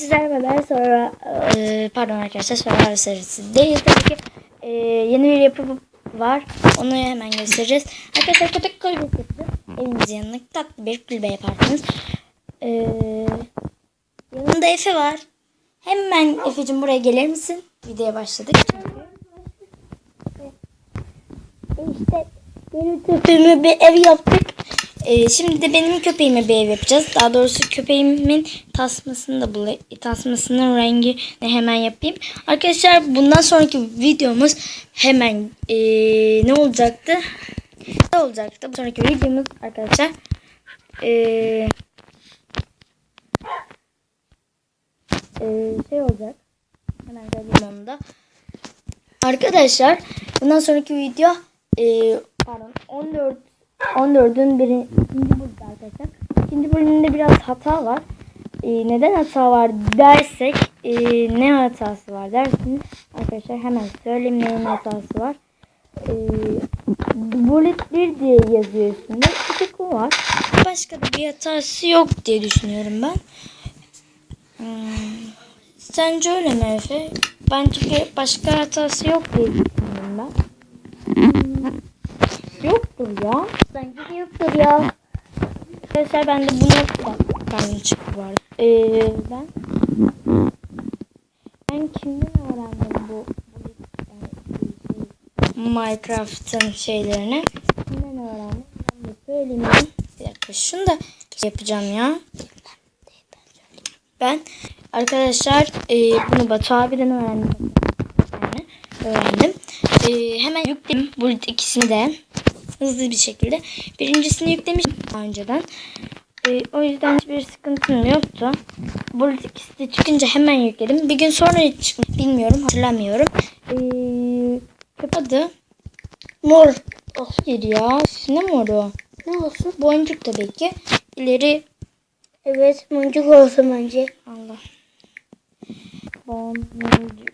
Sizlerle beraber sonra e, pardon arkadaşlar Survivor serisi değil tabii ki e, yeni bir yapı var. Onu hemen göstereceğiz. Arkadaşlar köpek kulübesi yapacağız. Evinizin yanına tatlı bir kulübe yaparsınız. E, yanında Efe var. Hemen Efe'cim buraya gelir misin? Videoya başladık. İşte benim köpeğime bir ev yaptık. Ee, şimdi de benim köpeğime bir ev yapacağız. Daha doğrusu köpeğimin tasmasını da bula tasmasının rengi ne hemen yapayım. Arkadaşlar bundan sonraki videomuz hemen ee, ne olacaktı? Ne olacaktı? Bu sonraki videomuz arkadaşlar ee, ee, şey olacak. Hemen söyleyeyim onu da. Arkadaşlar bundan sonraki video e, pardon 14 14'ün birinci ikinci bölümü arkadaşlar. İkinci bölümünde biraz hata var. E, neden hata var dersek e, ne hatası var dersiniz arkadaşlar hemen söyleyeyim neyin hatası var. E, bullet 1 diye yazıyor üstünde. Bir tek o var. Başka bir hatası yok diye düşünüyorum ben. Hmm, Sence öyle mi Efe? Bence bir başka hatası yok diye düşünüyorum ben. Hmm, Yoktur ya. Bence de ya. Arkadaşlar ben de bunu Bak, karnım çıktı arada. Ee, ben ben kimden öğrendim bu, bu Minecraft'ın şeylerini? Kimden öğrendim? Ben de söyleyeyim. Bir dakika şunu da yapacağım ya. Ben arkadaşlar e, bunu Batu abiden öğrendim. Yani öğrendim. E, hemen yükledim bu ikisini de hızlı bir şekilde. Birincisini yüklemiştim daha önceden. E, o yüzden hiçbir sıkıntım yoktu. Bu ikisi de çıkınca hemen yükledim. Bir gün sonra çıkmış bilmiyorum hatırlamıyorum. E, köp adı mor. Hayır ya ne moru? Ne olsun? Boncuk tabii ki. İleri Evet boncuk olsun bence. Allah. Boncuk.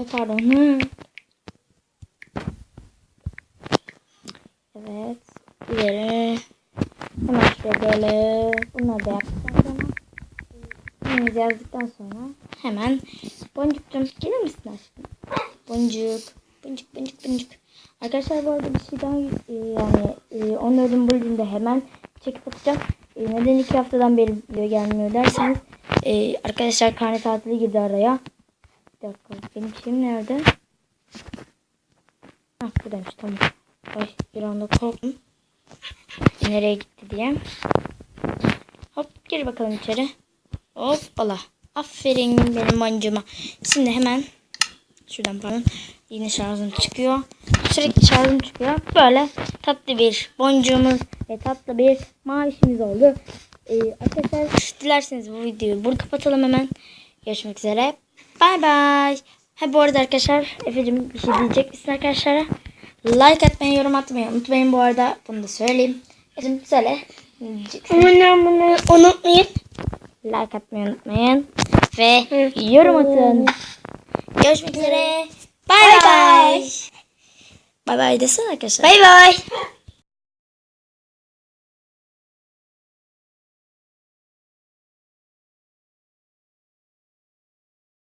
Ay pardon. Hı. Evet. İleri. Hemen şuraya böyle. Bunları da yaptıktan sonra. Bunları yazdıktan sonra hemen boncukcum gelir misin aşkım? Boncuk. Boncuk boncuk boncuk. Arkadaşlar bu arada bir şey daha e, yani e, 14. bölümde hemen çekip atacağım. E, neden iki haftadan beri video gelmiyor derseniz e, arkadaşlar karne tatili girdi araya. Bir dakika benim şeyim nerede? Hah buradaymış tamam. Ay bir anda korktum. Nereye gitti diye. Hop gir bakalım içeri. Hop ala. Aferin benim mancıma. Şimdi hemen şuradan pardon. Yine şarjım çıkıyor. Sürekli şarjım çıkıyor. Böyle tatlı bir boncuğumuz ve tatlı bir mavişimiz oldu. Ee, arkadaşlar dilerseniz bu videoyu burada kapatalım hemen. Görüşmek üzere. Bay bay. Ha bu arada arkadaşlar Efe'cim bir şey diyecek misin arkadaşlara? Like atmayı, yorum atmayı unutmayın bu arada. Bunu da söyleyeyim. Efe'cim söyle. Aman bunu unutmayın. Like atmayı unutmayın. Ve yorum atın. Görüşmek üzere. Bay bay. Bay bay desene arkadaşlar. Bay bay.